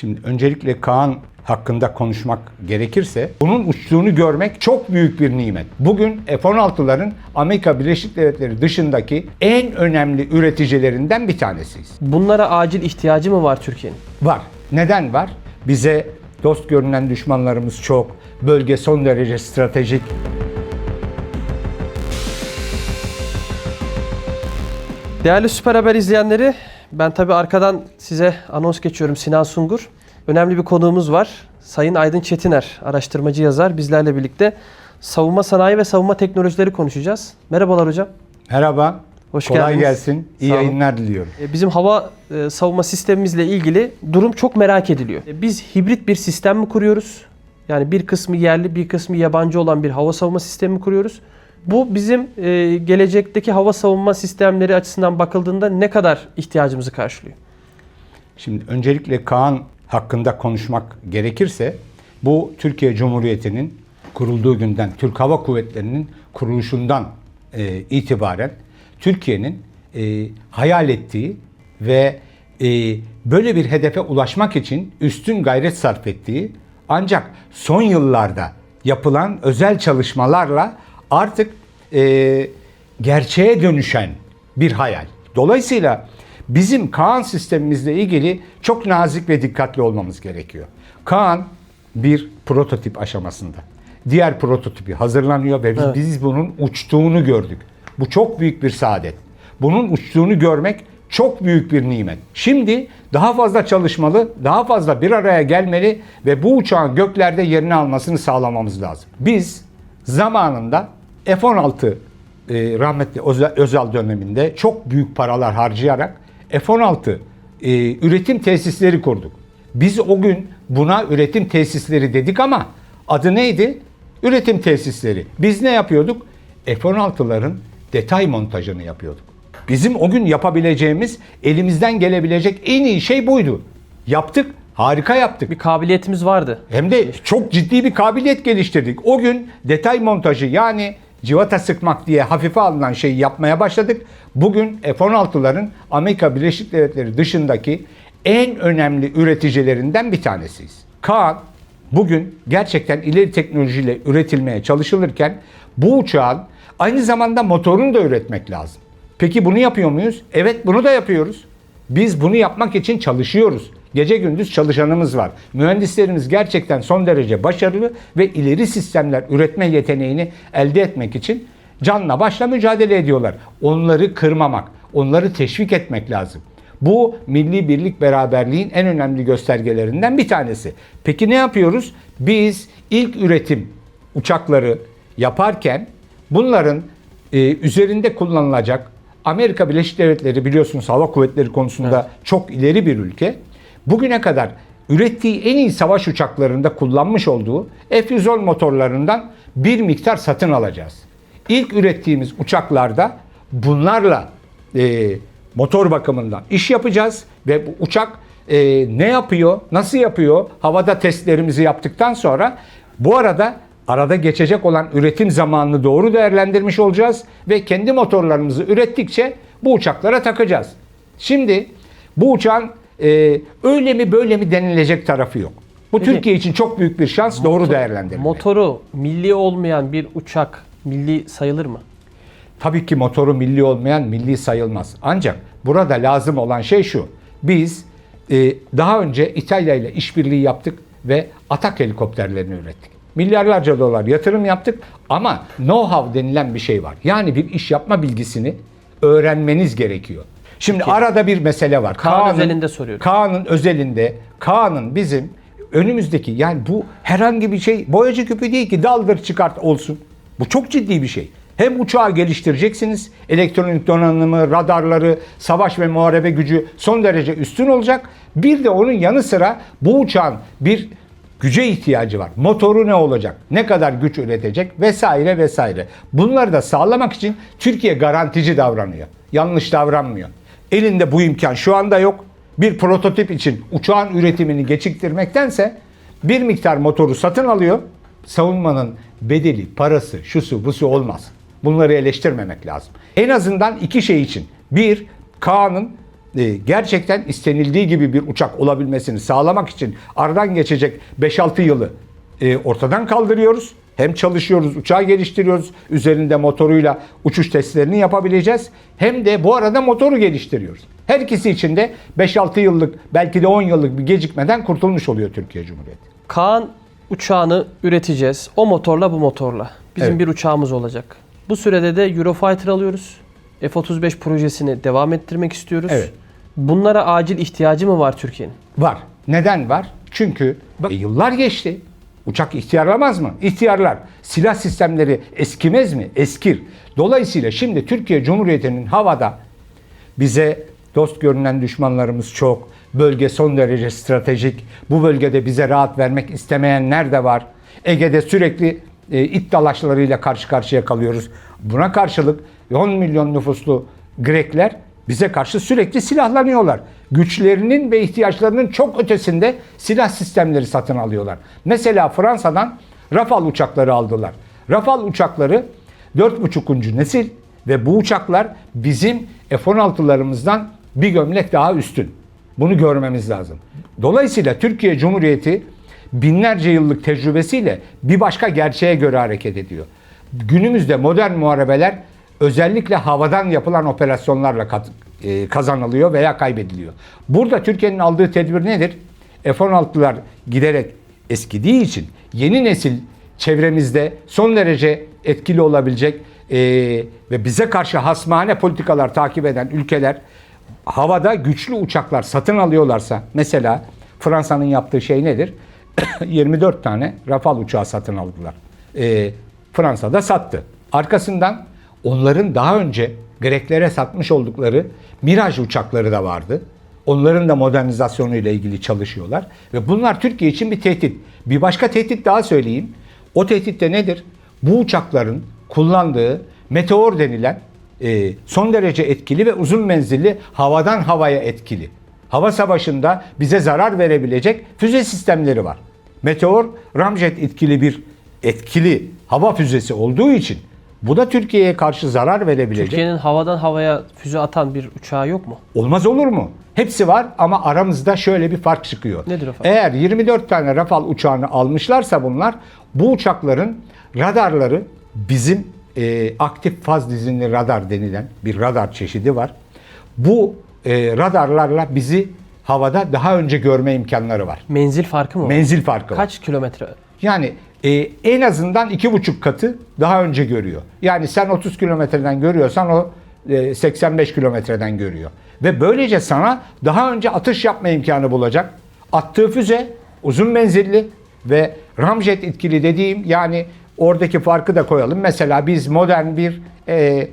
Şimdi öncelikle Kaan hakkında konuşmak gerekirse bunun uçtuğunu görmek çok büyük bir nimet. Bugün F-16'ların Amerika Birleşik Devletleri dışındaki en önemli üreticilerinden bir tanesiyiz. Bunlara acil ihtiyacı mı var Türkiye'nin? Var. Neden var? Bize dost görünen düşmanlarımız çok. Bölge son derece stratejik. Değerli Süper Haber izleyenleri, ben tabii arkadan size anons geçiyorum Sinan Sungur. Önemli bir konuğumuz var. Sayın Aydın Çetiner, araştırmacı yazar. Bizlerle birlikte savunma sanayi ve savunma teknolojileri konuşacağız. Merhabalar hocam. Merhaba. Hoş Kolay geldiniz. gelsin. İyi Sağ olun. yayınlar diliyorum. E, Bizim hava e, savunma sistemimizle ilgili durum çok merak ediliyor. E, Biz hibrit bir sistem mi kuruyoruz? Yani bir kısmı yerli, bir kısmı yabancı olan bir hava savunma sistemi mi kuruyoruz? Bu bizim e, gelecekteki hava savunma sistemleri açısından bakıldığında ne kadar ihtiyacımızı karşılıyor? Şimdi öncelikle Kaan hakkında konuşmak gerekirse bu Türkiye Cumhuriyeti'nin kurulduğu günden, Türk Hava Kuvvetleri'nin kuruluşundan e, itibaren Türkiye'nin e, hayal ettiği ve e, böyle bir hedefe ulaşmak için üstün gayret sarf ettiği ancak son yıllarda yapılan özel çalışmalarla artık e, gerçeğe dönüşen bir hayal. Dolayısıyla bizim Kaan sistemimizle ilgili çok nazik ve dikkatli olmamız gerekiyor. Kaan bir prototip aşamasında. Diğer prototipi hazırlanıyor ve biz, Evet. biz bunun uçtuğunu gördük. Bu çok büyük bir saadet. Bunun uçtuğunu görmek çok büyük bir nimet. Şimdi daha fazla çalışmalı, daha fazla bir araya gelmeli ve bu uçağın göklerde yerini almasını sağlamamız lazım. Biz zamanında F-16 e, rahmetli Özel, Özal döneminde çok büyük paralar harcayarak F-16 e, üretim tesisleri kurduk. Biz o gün buna üretim tesisleri dedik ama adı neydi? Üretim tesisleri. Biz ne yapıyorduk? F-16'ların detay montajını yapıyorduk. Bizim o gün yapabileceğimiz, elimizden gelebilecek en iyi şey buydu. Yaptık, harika yaptık. Bir kabiliyetimiz vardı. Hem de çok ciddi bir kabiliyet geliştirdik. O gün detay montajı yani civata sıkmak diye hafife alınan şeyi yapmaya başladık. Bugün F-16'ların Amerika Birleşik Devletleri dışındaki en önemli üreticilerinden bir tanesiyiz. Kaan bugün gerçekten ileri teknolojiyle üretilmeye çalışılırken bu uçağın aynı zamanda motorunu da üretmek lazım. Peki bunu yapıyor muyuz? Evet bunu da yapıyoruz. Biz bunu yapmak için çalışıyoruz. Gece gündüz çalışanımız var. Mühendislerimiz gerçekten son derece başarılı ve ileri sistemler üretme yeteneğini elde etmek için canla başla mücadele ediyorlar. Onları kırmamak, onları teşvik etmek lazım. Bu milli birlik beraberliğin en önemli göstergelerinden bir tanesi. Peki ne yapıyoruz? Biz ilk üretim uçakları yaparken bunların e, üzerinde kullanılacak Amerika Birleşik Devletleri biliyorsunuz hava kuvvetleri konusunda çok ileri bir ülke. Bugüne kadar ürettiği en iyi savaş uçaklarında kullanmış olduğu F-110 motorlarından bir miktar satın alacağız. İlk ürettiğimiz uçaklarda bunlarla e, motor bakımından iş yapacağız ve bu uçak e, ne yapıyor, nasıl yapıyor havada testlerimizi yaptıktan sonra bu arada arada geçecek olan üretim zamanını doğru değerlendirmiş olacağız ve kendi motorlarımızı ürettikçe bu uçaklara takacağız. Şimdi bu uçağın e, öyle mi böyle mi denilecek tarafı yok. Bu Peki. Türkiye için çok büyük bir şans doğru değerlendirmek. Motoru milli olmayan bir uçak milli sayılır mı? Tabii ki motoru milli olmayan milli sayılmaz. Ancak burada lazım olan şey şu. Biz e, daha önce İtalya ile işbirliği yaptık ve atak helikopterlerini ürettik. Milyarlarca dolar yatırım yaptık ama know-how denilen bir şey var. Yani bir iş yapma bilgisini öğrenmeniz gerekiyor. Şimdi Peki. arada bir mesele var. Kaan Kaan'ın- özelinde soruyorum. Kaan'ın özelinde, Kaan'ın bizim önümüzdeki yani bu herhangi bir şey boyacı küpü değil ki daldır çıkart olsun. Bu çok ciddi bir şey. Hem uçağı geliştireceksiniz, elektronik donanımı, radarları, savaş ve muharebe gücü son derece üstün olacak. Bir de onun yanı sıra bu uçağın bir güce ihtiyacı var. Motoru ne olacak? Ne kadar güç üretecek? Vesaire vesaire. Bunları da sağlamak için Türkiye garantici davranıyor. Yanlış davranmıyor. Elinde bu imkan şu anda yok. Bir prototip için uçağın üretimini geciktirmektense bir miktar motoru satın alıyor. Savunmanın bedeli, parası, şusu, busu olmaz. Bunları eleştirmemek lazım. En azından iki şey için. Bir, Kaan'ın e, gerçekten istenildiği gibi bir uçak olabilmesini sağlamak için aradan geçecek 5-6 yılı e, ortadan kaldırıyoruz. Hem çalışıyoruz, uçağı geliştiriyoruz. Üzerinde motoruyla uçuş testlerini yapabileceğiz. Hem de bu arada motoru geliştiriyoruz. Her ikisi için de 5-6 yıllık belki de 10 yıllık bir gecikmeden kurtulmuş oluyor Türkiye Cumhuriyeti. Kaan uçağını üreteceğiz. O motorla bu motorla. Bizim Evet. bir uçağımız olacak. Bu sürede de Eurofighter alıyoruz. F-35 projesini devam ettirmek istiyoruz. Evet. Bunlara acil ihtiyacı mı var Türkiye'nin? Var. Neden var? Çünkü bak, yıllar geçti. Uçak ihtiyarlamaz mı? İhtiyarlar. Silah sistemleri eskimez mi? Eskir. Dolayısıyla şimdi Türkiye Cumhuriyeti'nin havada bize dost görünen düşmanlarımız çok. Bölge son derece stratejik. Bu bölgede bize rahat vermek istemeyenler de var. Ege'de sürekli e, it dalaşlarıyla karşı karşıya kalıyoruz. Buna karşılık 10 milyon nüfuslu Grekler bize karşı sürekli silahlanıyorlar. Güçlerinin ve ihtiyaçlarının çok ötesinde silah sistemleri satın alıyorlar. Mesela Fransa'dan Rafale uçakları aldılar. Rafale uçakları 4,5. nesil ve bu uçaklar bizim F-16'larımızdan bir gömlek daha üstün. Bunu görmemiz lazım. Dolayısıyla Türkiye Cumhuriyeti binlerce yıllık tecrübesiyle bir başka gerçeğe göre hareket ediyor. Günümüzde modern muharebeler özellikle havadan yapılan operasyonlarla kazanılıyor veya kaybediliyor. Burada Türkiye'nin aldığı tedbir nedir? F-16'lar giderek eskidiği için yeni nesil çevremizde son derece etkili olabilecek e, ve bize karşı hasmane politikalar takip eden ülkeler havada güçlü uçaklar satın alıyorlarsa mesela Fransa'nın yaptığı şey nedir? 24 tane Rafale uçağı satın aldılar. E, Fransa'da sattı. Arkasından onların daha önce Greklere satmış oldukları Mirage uçakları da vardı. Onların da modernizasyonu ile ilgili çalışıyorlar. Ve bunlar Türkiye için bir tehdit. Bir başka tehdit daha söyleyeyim. O tehdit de nedir? Bu uçakların kullandığı meteor denilen e, son derece etkili ve uzun menzilli havadan havaya etkili. Hava savaşında bize zarar verebilecek füze sistemleri var. Meteor ramjet etkili bir etkili hava füzesi olduğu için bu da Türkiye'ye karşı zarar verebilecek. Türkiye'nin havadan havaya füze atan bir uçağı yok mu? Olmaz olur mu? Hepsi var ama aramızda şöyle bir fark çıkıyor. Nedir o fark? Eğer 24 tane Rafale uçağını almışlarsa bunlar bu uçakların radarları bizim e, aktif faz dizinli radar denilen bir radar çeşidi var. Bu e, radarlarla bizi havada daha önce görme imkanları var. Menzil farkı mı var? Menzil farkı var. Kaç kilometre? Yani e, en azından iki buçuk katı daha önce görüyor. Yani sen 30 kilometreden görüyorsan o e, 85 kilometreden görüyor. Ve böylece sana daha önce atış yapma imkanı bulacak. Attığı füze uzun menzilli ve ramjet etkili dediğim yani oradaki farkı da koyalım. Mesela biz modern bir e,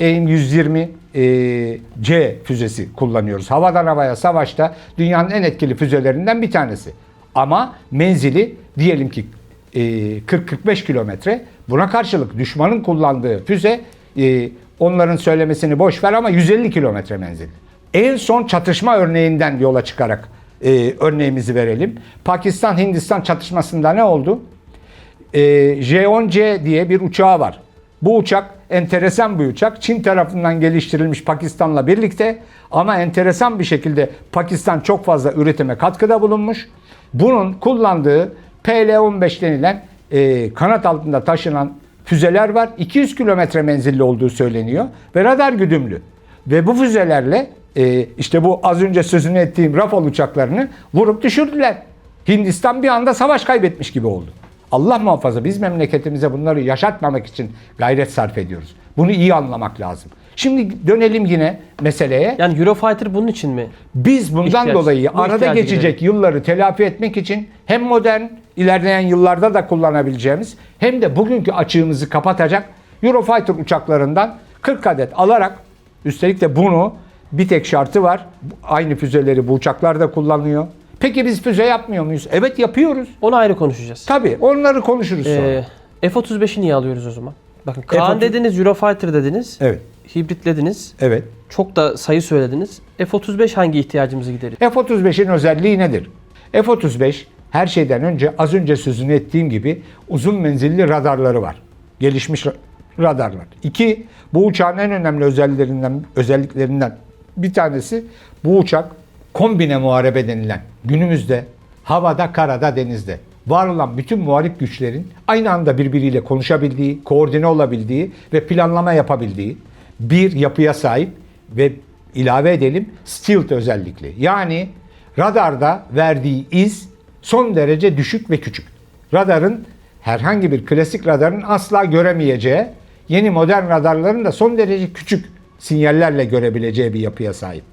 AIM 120 e, C füzesi kullanıyoruz. Havadan havaya savaşta dünyanın en etkili füzelerinden bir tanesi. Ama menzili diyelim ki 40-45 kilometre. Buna karşılık düşmanın kullandığı füze e, onların söylemesini boş ver ama 150 kilometre menzil. En son çatışma örneğinden yola çıkarak e, örneğimizi verelim. Pakistan-Hindistan çatışmasında ne oldu? e, J-10C diye bir uçağı var. Bu uçak enteresan bir uçak. Çin tarafından geliştirilmiş Pakistan'la birlikte ama enteresan bir şekilde Pakistan çok fazla üretime katkıda bulunmuş. Bunun kullandığı PL-15 denilen e, kanat altında taşınan füzeler var. 200 kilometre menzilli olduğu söyleniyor ve radar güdümlü. Ve bu füzelerle e, işte bu az önce sözünü ettiğim Rafale uçaklarını vurup düşürdüler. Hindistan bir anda savaş kaybetmiş gibi oldu. Allah muhafaza biz memleketimize bunları yaşatmamak için gayret sarf ediyoruz. Bunu iyi anlamak lazım. Şimdi dönelim yine meseleye. Yani Eurofighter bunun için mi? Biz bundan İhtiyaç- dolayı bu arada geçecek yılları telafi etmek için hem modern ilerleyen yıllarda da kullanabileceğimiz hem de bugünkü açığımızı kapatacak Eurofighter uçaklarından 40 adet alarak üstelik de bunu bir tek şartı var. Aynı füzeleri bu uçaklarda kullanıyor. Peki biz füze yapmıyor muyuz? Evet yapıyoruz. Onu ayrı konuşacağız. Tabii onları konuşuruz sonra. Ee, F-35'i niye alıyoruz o zaman? Bakın Kaan F-30 dediniz, Eurofighter dediniz, Evet. hibritlediniz. Evet. Çok da sayı söylediniz. F-35 hangi ihtiyacımızı giderir? F-35'in özelliği nedir? F-35 her şeyden önce az önce sözünü ettiğim gibi uzun menzilli radarları var. Gelişmiş ra- radarlar. İki, bu uçağın en önemli özelliklerinden, özelliklerinden Bir tanesi bu uçak kombine muharebe denilen günümüzde havada, karada, denizde var olan bütün muharip güçlerin aynı anda birbiriyle konuşabildiği, koordine olabildiği ve planlama yapabildiği bir yapıya sahip ve ilave edelim stealth özellikli. Yani radarda verdiği iz son derece düşük ve küçük. Radarın herhangi bir klasik radarın asla göremeyeceği, yeni modern radarların da son derece küçük sinyallerle görebileceği bir yapıya sahip.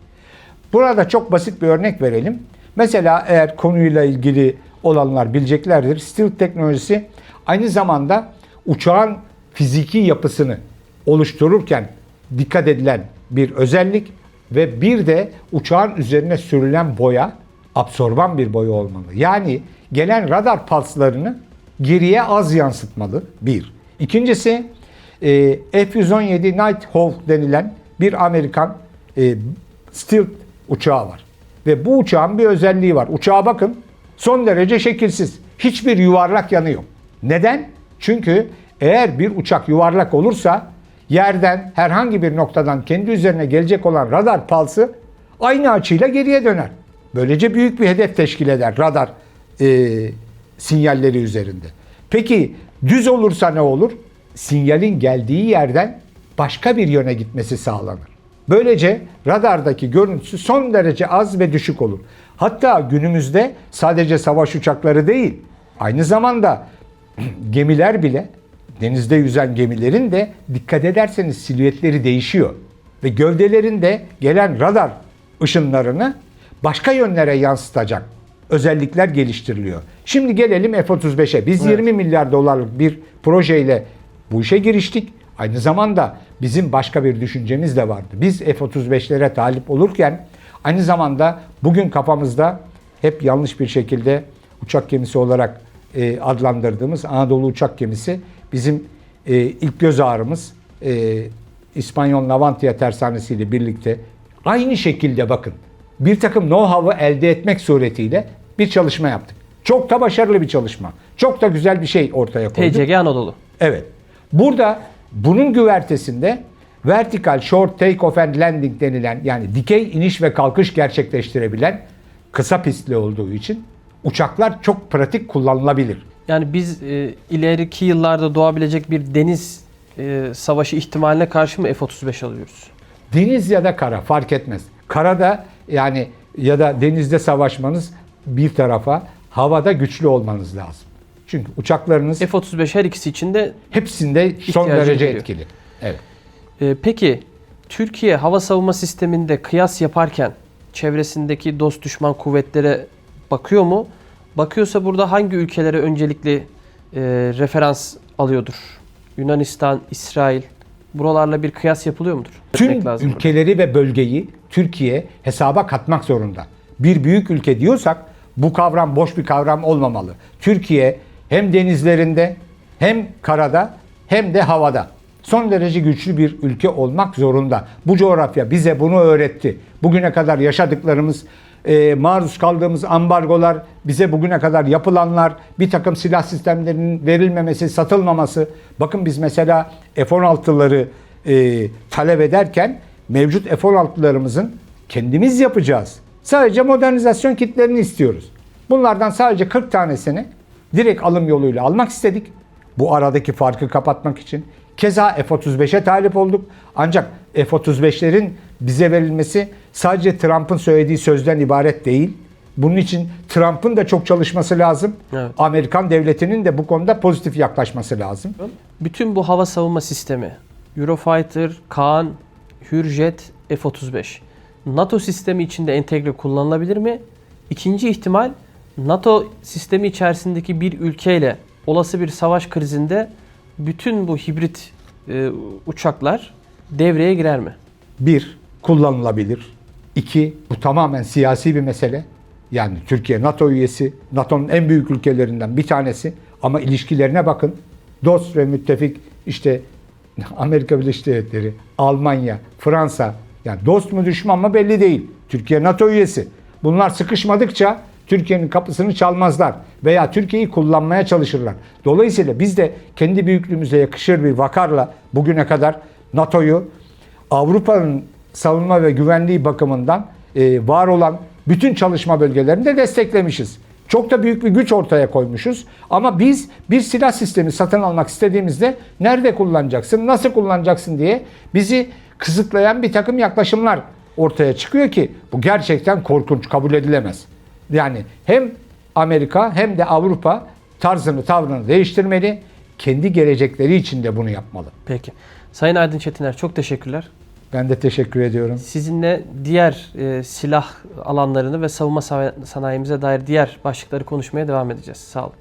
Burada çok basit bir örnek verelim. Mesela eğer konuyla ilgili olanlar bileceklerdir. Stealth teknolojisi aynı zamanda uçağın fiziki yapısını oluştururken dikkat edilen bir özellik ve bir de uçağın üzerine sürülen boya absorban bir boya olmalı. Yani gelen radar pulslarını geriye az yansıtmalı. Bir. İkincisi e, F-117 Nighthawk denilen bir Amerikan e, stealth uçağı var. Ve bu uçağın bir özelliği var. Uçağa bakın son derece şekilsiz. Hiçbir yuvarlak yanı yok. Neden? Çünkü eğer bir uçak yuvarlak olursa yerden herhangi bir noktadan kendi üzerine gelecek olan radar palsı aynı açıyla geriye döner. Böylece büyük bir hedef teşkil eder radar e, sinyalleri üzerinde. Peki düz olursa ne olur? Sinyalin geldiği yerden başka bir yöne gitmesi sağlanır. Böylece radardaki görüntüsü son derece az ve düşük olur. Hatta günümüzde sadece savaş uçakları değil, aynı zamanda gemiler bile, denizde yüzen gemilerin de dikkat ederseniz silüetleri değişiyor. Ve gövdelerinde gelen radar ışınlarını başka yönlere yansıtacak özellikler geliştiriliyor. Şimdi gelelim F-35'e. Biz 20 milyar dolarlık bir projeyle bu işe giriştik. Aynı zamanda bizim başka bir düşüncemiz de vardı. Biz F-35'lere talip olurken aynı zamanda bugün kafamızda hep yanlış bir şekilde uçak gemisi olarak e, adlandırdığımız Anadolu uçak gemisi bizim e, ilk göz ağrımız e, İspanyol Navantia tersanesiyle birlikte aynı şekilde bakın bir takım know-how'ı elde etmek suretiyle bir çalışma yaptık. Çok da başarılı bir çalışma. Çok da güzel bir şey ortaya koyduk. TCG Anadolu. Evet. Burada bunun güvertesinde vertical short take off and landing denilen yani dikey iniş ve kalkış gerçekleştirebilen kısa pistli olduğu için uçaklar çok pratik kullanılabilir. Yani biz e, ileriki yıllarda doğabilecek bir deniz e, savaşı ihtimaline karşı mı F-35 alıyoruz? Deniz ya da kara fark etmez. Karada yani ya da denizde savaşmanız bir tarafa, havada güçlü olmanız lazım. Çünkü uçaklarınız F-35 her ikisi için de hepsinde son derece geliyor. etkili. Evet. Ee, peki Türkiye hava savunma sisteminde kıyas yaparken çevresindeki dost düşman kuvvetlere bakıyor mu? Bakıyorsa burada hangi ülkelere öncelikli e, referans alıyordur? Yunanistan, İsrail buralarla bir kıyas yapılıyor mudur? Tüm lazım burada. ülkeleri ve bölgeyi Türkiye hesaba katmak zorunda. Bir büyük ülke diyorsak bu kavram boş bir kavram olmamalı. Türkiye hem denizlerinde hem karada hem de havada son derece güçlü bir ülke olmak zorunda. Bu coğrafya bize bunu öğretti. Bugüne kadar yaşadıklarımız, e, maruz kaldığımız ambargolar, bize bugüne kadar yapılanlar, bir takım silah sistemlerinin verilmemesi, satılmaması. Bakın biz mesela F-16'ları e, talep ederken mevcut F-16'larımızın kendimiz yapacağız. Sadece modernizasyon kitlerini istiyoruz. Bunlardan sadece 40 tanesini direkt alım yoluyla almak istedik. Bu aradaki farkı kapatmak için. Keza F-35'e talip olduk. Ancak F-35'lerin bize verilmesi sadece Trump'ın söylediği sözden ibaret değil. Bunun için Trump'ın da çok çalışması lazım. Evet. Amerikan devletinin de bu konuda pozitif yaklaşması lazım. Bütün bu hava savunma sistemi Eurofighter, Kaan, Hürjet, F-35 NATO sistemi içinde entegre kullanılabilir mi? İkinci ihtimal NATO sistemi içerisindeki bir ülkeyle olası bir savaş krizinde bütün bu hibrit e, uçaklar devreye girer mi? Bir, kullanılabilir. İki, bu tamamen siyasi bir mesele. Yani Türkiye NATO üyesi, NATO'nun en büyük ülkelerinden bir tanesi. Ama ilişkilerine bakın. Dost ve müttefik işte Amerika Birleşik Devletleri, Almanya, Fransa. Yani dost mu düşman mı belli değil. Türkiye NATO üyesi. Bunlar sıkışmadıkça Türkiye'nin kapısını çalmazlar veya Türkiye'yi kullanmaya çalışırlar. Dolayısıyla biz de kendi büyüklüğümüze yakışır bir vakarla bugüne kadar NATO'yu Avrupa'nın savunma ve güvenliği bakımından e, var olan bütün çalışma bölgelerini de desteklemişiz. Çok da büyük bir güç ortaya koymuşuz. Ama biz bir silah sistemi satın almak istediğimizde nerede kullanacaksın, nasıl kullanacaksın diye bizi kısıtlayan bir takım yaklaşımlar ortaya çıkıyor ki bu gerçekten korkunç, kabul edilemez. Yani hem Amerika hem de Avrupa tarzını, tavrını değiştirmeli. Kendi gelecekleri için de bunu yapmalı. Peki. Sayın Aydın Çetiner çok teşekkürler. Ben de teşekkür ediyorum. Sizinle diğer e, silah alanlarını ve savunma sa- sanayimize dair diğer başlıkları konuşmaya devam edeceğiz. Sağ olun.